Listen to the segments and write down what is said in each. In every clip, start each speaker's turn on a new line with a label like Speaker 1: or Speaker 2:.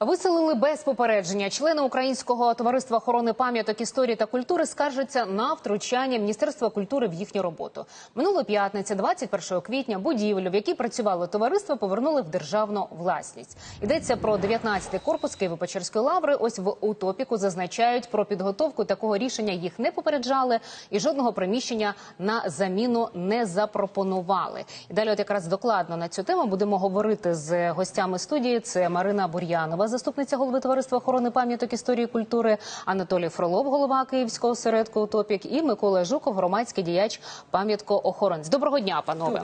Speaker 1: Виселили без попередження. Члени Українського товариства охорони пам'яток історії та культури скаржаться на втручання Міністерства культури в їхню роботу. Минулої п'ятниці, 21 квітня, будівлю, в якій працювало товариство, повернули в державну власність. Йдеться про 19-й корпус Києво-Печерської лаври. Ось в утопіку зазначають про підготовку такого рішення. Їх не попереджали і жодного приміщення на заміну не запропонували. І далі, от якраз докладно на цю тему будемо говорити з гостями студії. Це Марина Бур'янова, заступниця голови товариства охорони пам'яток історії культури, Анатолій Фролов, голова Київського осередку Утопік, і Микола Жуков, громадський діяч пам'яткоохоронець. Доброго дня, панове.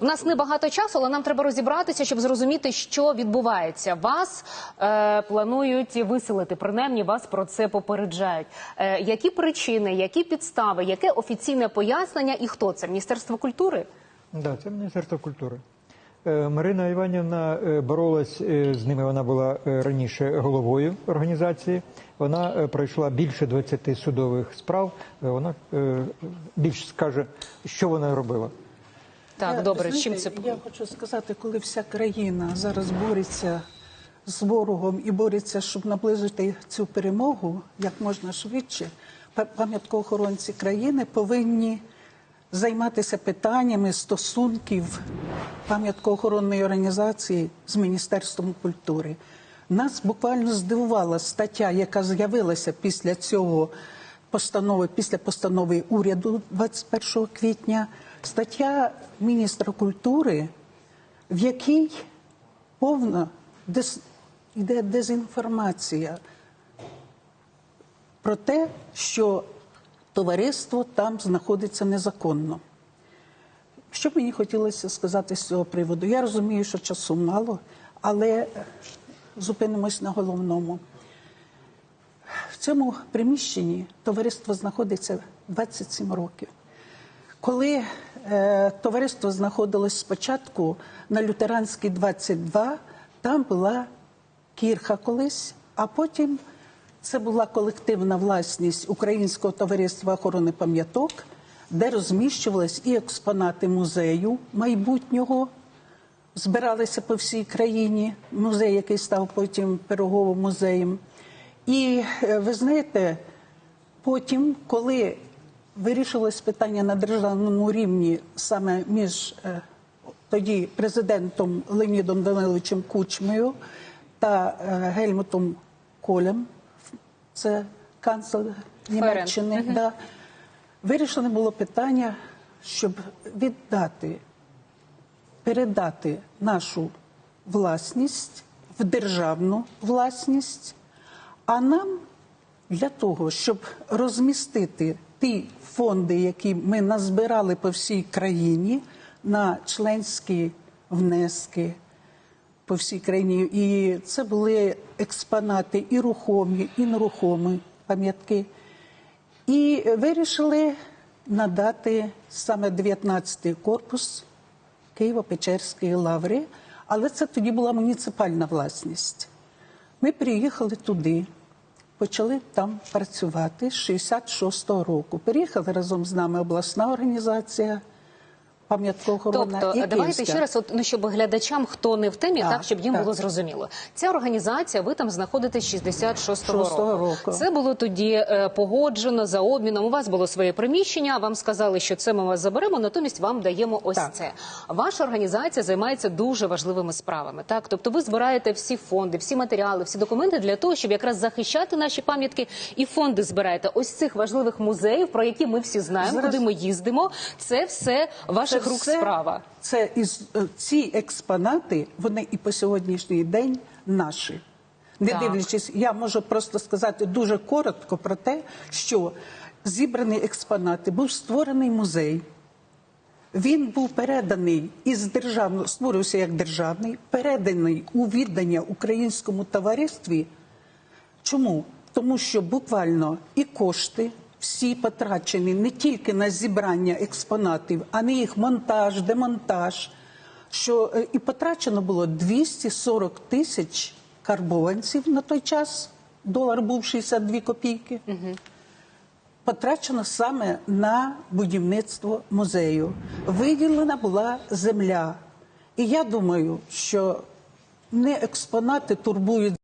Speaker 1: У нас небагато часу, але нам треба розібратися, щоб зрозуміти, що відбувається. Вас е, планують виселити, принаймні вас про це попереджають. Е, які причини, які підстави, яке офіційне пояснення і хто це? Міністерство культури?
Speaker 2: Да, це Міністерство культури. Е, Марина Іванівна е, боролась е, з ними. Вона була раніше головою організації. Вона пройшла більше 20 судових справ. Вона е, більш скаже, що вона робила.
Speaker 1: Так,
Speaker 3: Я,
Speaker 1: добре.
Speaker 3: знаєте,
Speaker 1: Чим це
Speaker 3: я хочу сказати, коли вся країна зараз бореться з ворогом і бореться, щоб наблизити цю перемогу як можна швидше, па- пам'яткоохоронці країни повинні займатися питаннями стосунків пам'яткоохоронної організації з Міністерством культури. Нас буквально здивувала стаття, яка з'явилася після цього постанови, після постанови уряду 21 квітня. Стаття міністра культури, в якій повна дез... йде дезінформація про те, що товариство там знаходиться незаконно. Що мені хотілося сказати з цього приводу? Я розумію, що часу мало, але зупинимось на головному. В цьому приміщенні товариство знаходиться 27 років. Коли е, товариство знаходилось спочатку на Лютеранській 22, там була кірха колись, а потім це була колективна власність Українського товариства охорони пам'яток, де розміщувались і експонати музею майбутнього, збиралися по всій країні. Музей, який став потім Пироговим музеєм. І е, ви знаєте, потім, коли вирішилось питання на державному рівні саме між е, тоді президентом Леонідом Даниловичем Кучмою та е, Гельмутом Колем, це канцлер Німеччини, да, вирішено було питання, щоб віддати передати нашу власність в державну власність, а нам для того, щоб розмістити ті фонди, які ми назбирали по всій країні на членські внески по всій країні, і це були експонати і рухомі, і нерухомі пам'ятки. І вирішили надати саме 19-й корпус Києво-Печерської лаври, але це тоді була муніципальна власність. Ми приїхали туди, почали там працювати з 66-го року. Переїхала разом з нами обласна організація, пам'яткоохоронна
Speaker 1: Тобто,
Speaker 3: і
Speaker 1: давайте ще раз, от, ну, щоб глядачам, хто не в темі, так,
Speaker 3: Так,
Speaker 1: щоб їм
Speaker 3: так.
Speaker 1: було зрозуміло. Ця організація, ви там знаходитесь з 66-го
Speaker 3: Шостого
Speaker 1: року.
Speaker 3: року.
Speaker 1: Це було тоді е, погоджено за обміном. У вас було своє приміщення, вам сказали, що це ми вас заберемо, натомість вам даємо ось
Speaker 3: Так.
Speaker 1: це. Ваша організація займається дуже важливими справами. Так, тобто ви збираєте всі фонди, всі матеріали, всі документи для того, щоб якраз захищати наші пам'ятки, і фонди збираєте ось цих важливих музеїв, про які ми всі знаємо,
Speaker 3: Зараз-
Speaker 1: куди ми їздимо. Це все ваших рук
Speaker 3: все-
Speaker 1: справа.
Speaker 3: Це із е, ці експонати, вони і по сьогоднішній день наші. Не
Speaker 1: Так.
Speaker 3: дивлячись, я можу просто сказати дуже коротко про те, що зібрані експонати був створений музей. Він був переданий із державного, створився як державний, переданий у віддання українському товаристві. Чому? Тому що буквально і кошти всі потрачені не тільки на зібрання експонатів, а на їх монтаж, демонтаж. Що е, і потрачено було 240 тисяч карбованців на той час. Долар був 62 копійки. Потрачено саме на будівництво музею. Виділена була земля. І я думаю, що не експонати турбують.